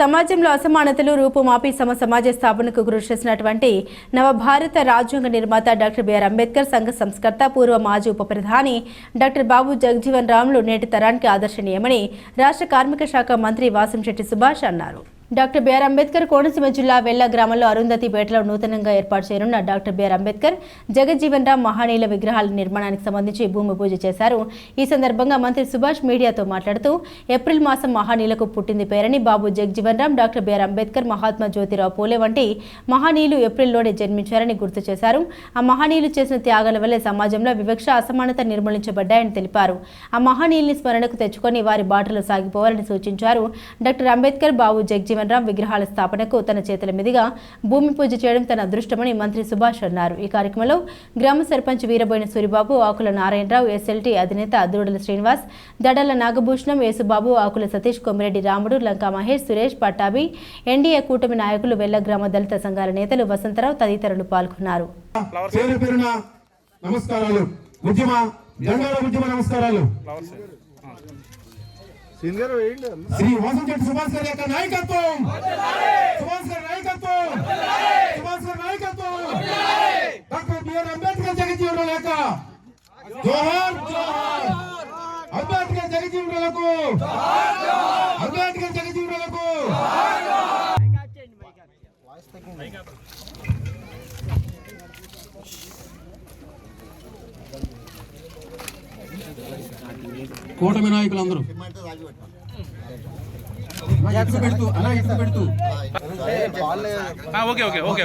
సమాజంలో అసమానతలు రూపుమాపి సమ సమాజ స్థాపనకు కృషి చేసినటువంటి నవభారత రాజ్యాంగ నిర్మాత డాక్టర్ బిఆర్ అంబేద్కర్ సంఘ సంస్కర్త పూర్వ మాజీ ఉప ప్రధాని డాక్టర్ బాబు జగజీవన్ రామ్లు నేటి తరానికి ఆదర్శనీయమని రాష్ట్ర కార్మిక శాఖ మంత్రి వాసంశెట్టి సుభాష్ అన్నారు. డాక్టర్ బిఆర్ అంబేద్కర్ కోనసీమ జిల్లా వెల్ల గ్రామంలో అరుంధతిపేటలో నూతనంగా ఏర్పాటు చేయనున్న డాక్టర్ బిఆర్ అంబేద్కర్ జగజ్జీవన్ రామ్ మహానీయుల విగ్రహాల నిర్మాణానికి సంబంధించి భూమి పూజ చేశారు. ఈ సందర్భంగా మంత్రి సుభాష్ మీడియాతో మాట్లాడుతూ ఏప్రిల్ మాసం మహానీయులకు పుట్టింది పేరని బాబు జగజీవన్ రామ్ డాక్టర్ బిఆర్ అంబేద్కర్ మహాత్మా జ్యోతిరావు పూలే వంటి మహానీయులు ఏప్రిల్లోనే జన్మించారని గుర్తు చేశారు. ఆ మహానీయులు చేసిన త్యాగాల వల్లే సమాజంలో వివక్ష అసమానత నిర్మూలించబడ్డాయని తెలిపారు. ఆ మహానీయుల్ని స్మరణకు తెచ్చుకొని వారి బాటలో సాగిపోవాలని సూచించారు. డాక్టర్ అంబేద్కర్ బాబు జగజీవన్ రామ్ విగ్రహాల స్థాపనకు తన చేతుల మీదుగా భూమి పూజ చేయడం తన అదృష్టమని మంత్రి సుభాష్ అన్నారు. ఈ కార్యక్రమంలో గ్రామ సర్పంచ్ వీరబోయిన సూరిబాబు ఆకుల నారాయణరావు ఎస్ఎల్టీ అధినేత దూడల శ్రీనివాస్ దడల నాగభూషణం యేసుబాబు ఆకుల సతీష్ కొమిరెడ్డి రాముడు లంకా మహేష్ సురేష్ పట్టాభి ఎన్డీఏ కూటమి నాయకులు వెల్ల గ్రామ దళిత సంఘాల నేతలు వసంతరావు తదితరులు పాల్గొన్నారు. నమస్కారాలు. ఉద్యమ నమస్కారాలు. శ్రీ వాసంచెట్టి సుభాష్ గారి యొక్క నాయకత్వం సుభాష్ గారి నాయకత్వం సుభాష్ గారి నాయకత్వం డాక్టర్ బిఆర్ అంబేద్కర్ జగజీవన లేక జోహార్ జోహార్ అంబేద్కర్ జగజీవనలకు అంబేద్కర్ జగజీవనలకు కూటమి నాయకులందరూ. ఎత్తు పెడుతూ అలా ఎత్తు పెడుతూ ఆ, ఓకే ఓకే ఓకే.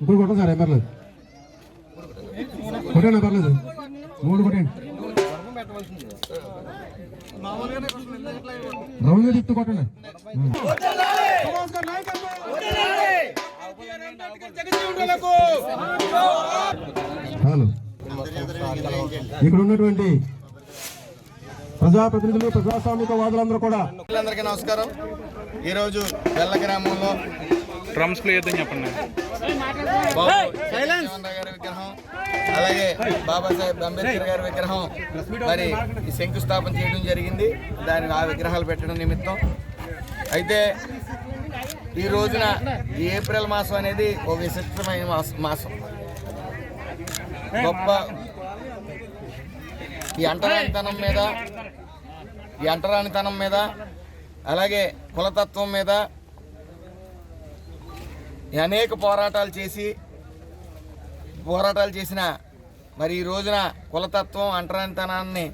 ఇప్పుడు కొట్టండి సార్ ఏం పర్లేదు. కొట్టండి పర్లేదు? మూడు కొట్టండి రౌండ్గా తిప్పు కొట్టండి. హలో ఇక్కడ ఉన్నటువంటి ప్రజాప్రతినిధులు ప్రజాస్వామిక వాదులందరూ కూడా. అందరికీ నమస్కారం. ఈరోజు వెల్ల గ్రామంలో డ్రమ్స్ ప్లే చేద్దాం చెప్పండి. గారి విగ్రహం అలాగే బాబాసాహెబ్ అంబేద్కర్ గారి విగ్రహం మరి ఈ శంకుస్థాపన చేయడం జరిగింది. దాని ఆ విగ్రహాలు పెట్టడం నిమిత్తం. అయితే ఈ రోజున ఈ ఏప్రిల్ మాసం అనేది ఒక విశిష్టమైన మాస- మాసం. గొప్ప ఈ అంటరానితనం మీద ఈ అంటరానితనం మీద అలాగే కులతత్వం మీద ఈ అనేక పోరాటాలు చేసి పోరాటాలు చేసిన మరి ఈ రోజున కులతత్వం అంటరానితనాన్ని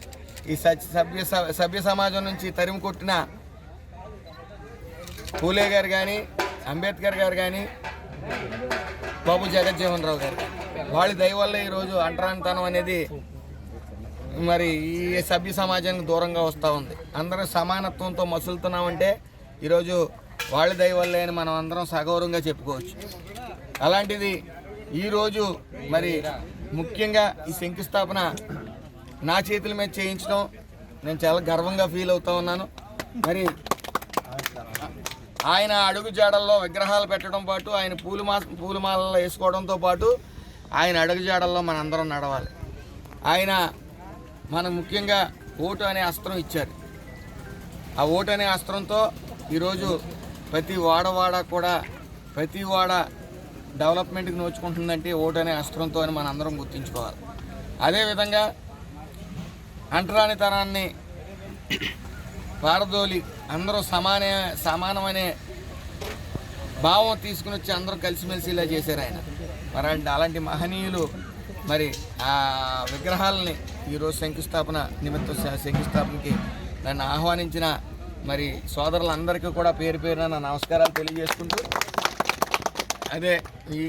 ఈ సభ్య స- సభ్య సమాజం నుంచి తరిమి కొట్టిన పూలే గారు కానీ అంబేద్కర్ గారు కానీ బాబు జగజ్జీవన్ రావు గారు వాళ్ళ దయ వల్ల ఈరోజు అంటరానితనం అనేది మరి ఈ సభ్య సమాజానికి దూరంగా వస్తూ ఉంది. అందరం సమానత్వంతో మసులుతున్నామంటే ఈరోజు వాళ్ళ దయవల్లే అని మనం అందరం సగౌరవంగా చెప్పుకోవచ్చు. అలాంటిది ఈరోజు మరి ముఖ్యంగా ఈ శంకుస్థాపన నా చేతుల మీద చేయించడం నేను చాలా గర్వంగా ఫీల్ అవుతూ ఉన్నాను. మరి ఆయన అడుగు జాడల్లో విగ్రహాలు పెట్టడం పాటు ఆయన పూలు మా పూలమాలలో వేసుకోవడంతో పాటు ఆయన అడుగు జాడల్లో మనందరం నడవాలి. ఆయన మన ముఖ్యంగా ఓటు అనే అస్త్రం ఇచ్చారు. ఆ ఓటు అనే అస్త్రంతో ఈరోజు ప్రతి వాడవాడ కూడా ప్రతి వాడ డెవలప్మెంట్కి నోచుకుంటుందంటే ఓటు అనే అస్త్రంతో అని మనం అందరం గుర్తుంచుకోవాలి అదేవిధంగా అంటరానితనాన్ని పారదోలి అందరూ సమాన సమానమనే భావం తీసుకుని వచ్చి అందరూ కలిసిమెలిసి ఇలా చేశారు ఆయన. మరి అలాంటి- అలాంటి మహనీయులు మరి ఆ విగ్రహాలని ఈరోజు శంకుస్థాపన నిమిత్తం శంకుస్థాపనకి నన్ను ఆహ్వానించిన మరి సోదరులందరికీ కూడా పేరు పేరున నా నమస్కారాలు తెలియజేసుకుంటూ అదే ఈ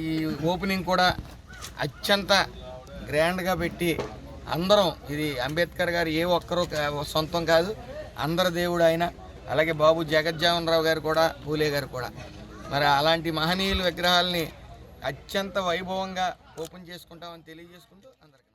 ఓపెనింగ్ కూడా అత్యంత గ్రాండ్గా పెట్టి అందరం ఇది అంబేద్కర్ గారు ఏ ఒక్కరూ సొంతం కాదు అందరి దేవుడు ఆయన అలాగే బాబు జగజ్జామన్ రావు గారు కూడా పూలే గారు కూడా. మరి అలాంటి మహనీయుల విగ్రహాలని అత్యంత వైభవంగా ఓపెన్ చేసుకుంటామని తెలియజేసుకుంటూ అందరికీ